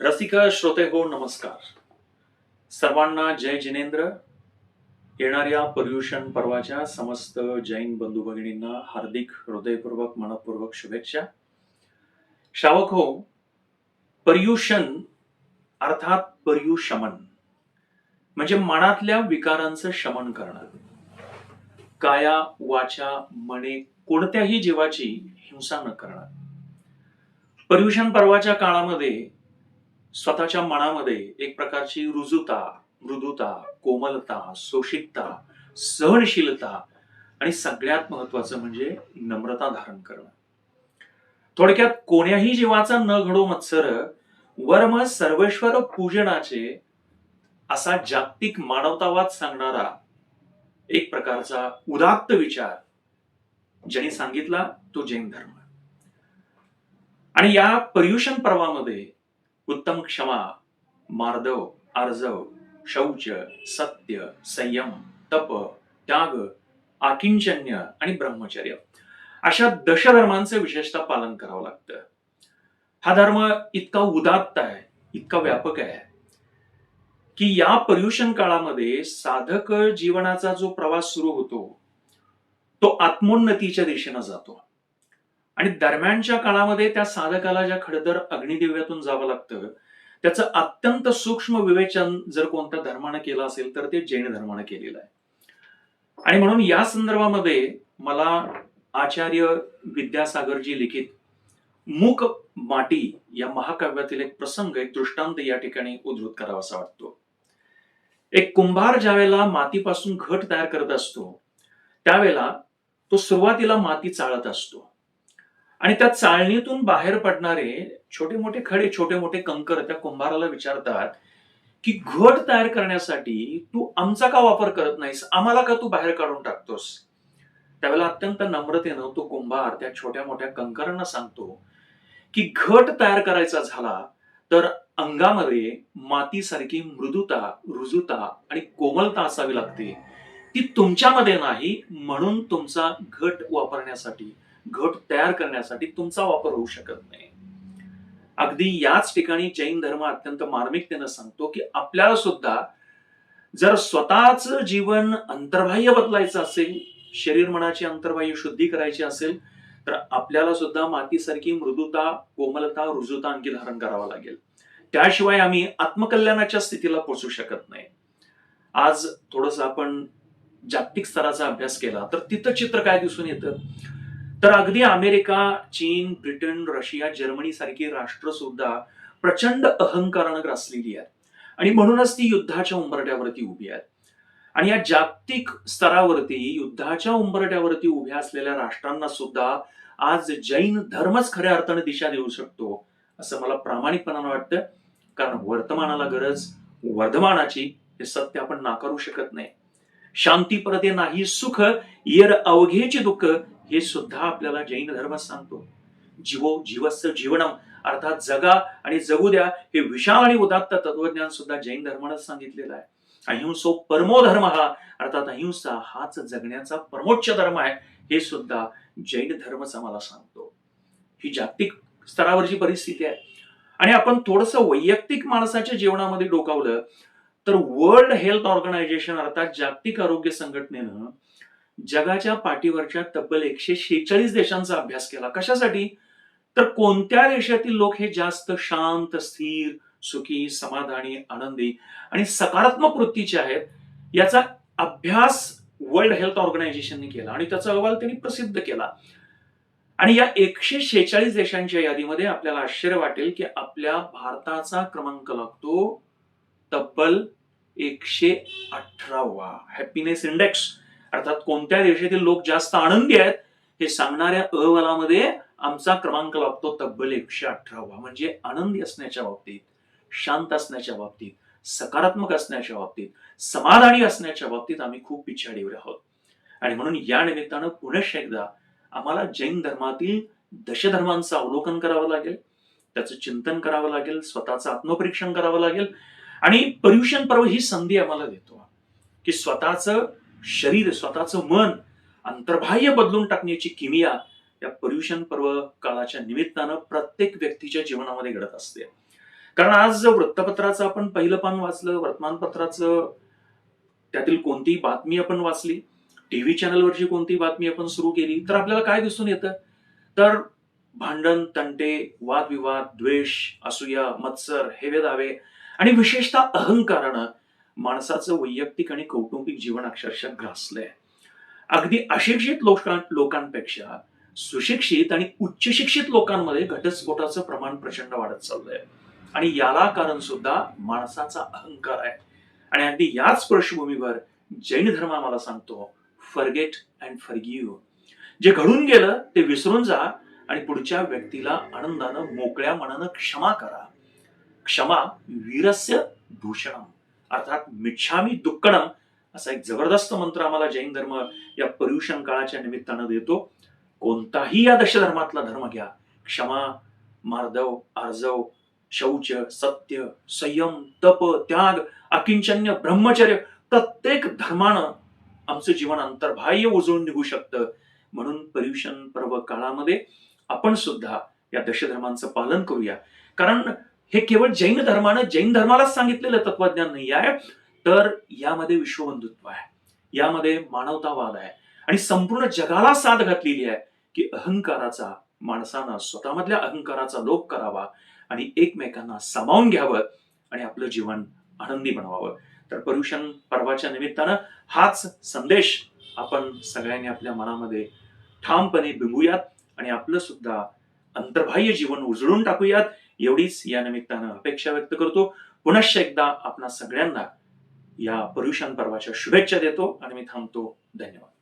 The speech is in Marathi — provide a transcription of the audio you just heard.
रसिक श्रोते हो नमस्कार. सर्वांना जय जिनेंद्र. येणाऱ्या पर्युषण पर्वाच्या समस्त जैन बंधू भगिनींना हार्दिक हृदयपूर्वक मनपूर्वक शुभेच्छा. शावक हो पर्युषण अर्थात पर्युशमन म्हणजे मनातल्या विकारांचं शमन करणं काया वाचा मने कोणत्याही जीवाची हिंसा न करणं पर्युषण पर्वाच्या काळामध्ये स्वतःच्या मनामध्ये एक प्रकारची रुजुता मृदुता कोमलता सोशिकता सहनशीलता आणि सगळ्यात महत्वाचं म्हणजे नम्रता धारण करणं. थोडक्यात कोण्याही जीवाचा न घडो मत्सर वर्म सर्वेश्वर पूजनाचे असा जागतिक मानवतावाद सांगणारा एक प्रकारचा उदात्त विचार ज्यांनी सांगितला तो जैन धर्म. आणि या पर्युषण पर्वामध्ये उत्तम क्षमा मार्दव आर्जव शौच सत्य संयम तप त्याग आकिंचन्य आणि ब्रह्मचर्य. अशा दशधर्मांचं विशेषतः पालन करावं लागतं. हा धर्म इतका उदात्त आहे इतका व्यापक आहे की या पर्युषण काळामध्ये साधक जीवनाचा जो प्रवास सुरू होतो तो आत्मोन्नतीच्या दिशेनं जातो. आणि दरम्यानच्या काळामध्ये त्या साधकाला ज्या खडतर अग्निदिव्यातून जावं लागतं त्याचं अत्यंत सूक्ष्म विवेचन जर कोणत्या धर्मानं केलं असेल तर ते जैन धर्मानं केलेलं आहे. आणि म्हणून या संदर्भामध्ये मला आचार्य विद्यासागरजी लिखित मूक माटी या महाकाव्यातील एक प्रसंग एक दृष्टांत या ठिकाणी उद्धृत करावासा वाटतो. एक कुंभार ज्यावेळेला मातीपासून घट तयार करत असतो त्यावेळेला तो सुरुवातीला माती चाळत असतो. आणि त्या चाळणीतून बाहेर पडणारे छोटे मोठे खडे छोटे मोठे कंकर त्या कुंभाराला विचारतात की घट तयार करण्यासाठी तू आमचा का वापर करत नाहीस? आम्हाला का तू बाहेर काढून टाकतोस? त्यावेळेला अत्यंत नम्रतेनं तो कुंभार त्या छोट्या मोठ्या कंकरांना सांगतो की घट तयार करायचा झाला तर अंगामध्ये मातीसारखी मृदुता रुजुता आणि कोमलता असावी लागते. ती तुमच्यामध्ये नाही म्हणून तुमचा घट वापरण्यासाठी. घट तयार करण्यासाठी तुमचा वापर होऊ शकत नाही. अगदी याच ठिकाणी जैन धर्म अत्यंत मार्मिकतेनं सांगतो की आपल्याला सुद्धा जर स्वतःच जीवन अंतर्बाह्य बदलायचं असेल शरीर मनाची अंतर्बाह्य शुद्धी करायची असेल तर आपल्याला सुद्धा मातीसारखी मृदुता कोमलता रुजुता अंगी धारण करावा लागेल. त्याशिवाय आम्ही आत्मकल्याणाच्या स्थितीला पोचू शकत नाही. आज थोडस आपण जागतिक स्तराचा अभ्यास केला तर तिथं चित्र काय दिसून येतं? तर अगदी अमेरिका चीन ब्रिटन रशिया जर्मनी सारखी राष्ट्र सुद्धा प्रचंड अहंकारानं ग्रासलेली आहेत. आणि म्हणूनच ती युद्धाच्या उंबरट्यावरती उभी आहेत. आणि या जागतिक स्तरावरती युद्धाच्या उंबरट्यावरती उभ्या असलेल्या राष्ट्रांना सुद्धा आज जैन धर्मच खऱ्या अर्थाने दिशा देऊ शकतो असं मला प्रामाणिकपणानं वाटतं कारण वर्तमानाला गरज वर्धमानाची हे सत्य आपण नाकारू शकत नाही. शांती परते नाही सुख येर अवघेचे दुःख हे सुद्धा आपल्याला जैन धर्म सांगतो. जीवो जीवस्य जीवनम अर्थात जगा आणि जगू द्या हे विशाल आणि उदात्त तत्वज्ञान सुद्धा जैन धर्मानं सांगितलेलं आहे. अहिंसो परमो धर्म हा अर्थात अहिंसा हाच जगण्याचा परमोच्च धर्म आहे हे सुद्धा जैन धर्मच आम्हाला सांगतो. ही जागतिक स्तरावरची परिस्थिती आहे. आणि आपण थोडस वैयक्तिक माणसाच्या जीवनामध्ये डोकावलं तर वर्ल्ड हेल्थ ऑर्गनायझेशन अर्थात जागतिक आरोग्य संघटनेनं जगाच्या पाठीवरच्या तब्बल एकशे शेहेचाळीस देशांचा अभ्यास केला. कशासाठी? तर कोणत्या देशातील लोक हे जास्त शांत स्थिर सुखी समाधानी आनंदी आणि सकारात्मक वृत्तीचे आहेत याचा अभ्यास वर्ल्ड हेल्थ ऑर्गनायझेशनने केला आणि त्याचा अहवाल त्यांनी प्रसिद्ध केला. आणि या एकशे शेहेचाळीस देशांच्या यादीमध्ये आपल्याला आश्चर्य वाटेल की आपल्या भारताचा क्रमांक लागतो तब्बल एकशे अठरावा. हॅपीनेस इंडेक्स अर्थात कोणत्या देशातील लोक जास्त आनंदी आहेत हे सांगणाऱ्या अहवालामध्ये आमचा क्रमांक लागतो तब्बल एकशे अठरावा. म्हणजे आनंदी असण्याच्या बाबतीत शांत असण्याच्या बाबतीत सकारात्मक असण्याच्या बाबतीत समाधानी असण्याच्या बाबतीत आम्ही खूप पिछाडीवर आहोत. आणि म्हणून या निमित्तानं पुनश एकदा आम्हाला जैन धर्मातील दशधर्मांचं अवलोकन करावं लागेल. त्याचं चिंतन करावं लागेल स्वतःचं आत्मपरीक्षण करावं लागेल. आणि पर्युषण पर्व ही संधी आम्हाला देतो. की स्वतःचं शरीर स्वतःचं मन अंतर्बाह्य बदलून टाकण्याची किमिया या पर्युषण पर्व काळाच्या निमित्तानं प्रत्येक व्यक्तीच्या जीवनामध्ये घडत असते. कारण आज जर वृत्तपत्राचं आपण पहिलं पान वाचलं वर्तमानपत्राचं त्यातील कोणतीही बातमी आपण वाचली टीव्ही चॅनलवरची कोणती बातमी आपण सुरू केली तर आपल्याला काय दिसून येतं? तर भांडण तंटे वादविवाद द्वेष असूया मत्सर हेवे दावे आणि विशेषतः अहंकारानं माणसाचं वैयक्तिक आणि कौटुंबिक जीवन अक्षरशः ग्रासलंय. अगदी अशिक्षित लोकां लोकांपेक्षा सुशिक्षित आणि उच्च शिक्षित लोकांमध्ये घटस्फोटाचं प्रमाण प्रचंड वाढत चाललंय. आणि याला कारण सुद्धा माणसाचा अहंकार आहे. आणि अगदी याच पार्श्वभूमीवर जैन धर्म आम्हाला सांगतो फर्गेट अँड फरगिव जे घडून गेलं ते विसरून जा आणि पुढच्या व्यक्तीला आनंदानं मोकळ्या मनानं क्षमा करा. क्षमा वीरस्य भूषणम. अर्थात मिच्छामी दुक्कडम असा एक जबरदस्त मंत्र आम्हाला जैन धर्म या पर्युषण काळाच्या निमित्तानं देतो. कोणताही या दशधर्मातला धर्म घ्या. क्षमा मार्दव आर्जव शौच सत्य संयम तप त्याग अकिंचन्य ब्रह्मचर्य प्रत्येक धर्मानं आमचं जीवन अंतर्बाह्य उजळून निघू शकतं. म्हणून पर्युषण पर्व काळामध्ये आपण सुद्धा या दशधर्मांचं पालन करूया. कारण हे केवळ जैन धर्मानं जैन धर्मालाच सांगितलेलं तत्वज्ञान नाही आहे तर यामध्ये विश्वबंधुत्व आहे. यामध्ये मानवतावाद आहे. आणि संपूर्ण जगाला साथ घातलेली आहे की अहंकाराचा माणसानं स्वतःमधल्या अहंकाराचा लोप करावा आणि एकमेकांना सामावून घ्यावं आणि आपलं जीवन आनंदी बनवावं. तर पर्युषण पर्वाच्या निमित्तानं हाच संदेश आपण सगळ्यांनी आपल्या मनामध्ये ठामपणे बिंबूयात आणि आपलं सुद्धा अंतर्बाह्य जीवन उजळून टाकूयात. एवढीच या निमित्तानं अपेक्षा व्यक्त करतो. पुनश्च एकदा आपणा सगळ्यांना या पर्युषण पर्वाच्या शुभेच्छा देतो आणि मी थांबतो. धन्यवाद.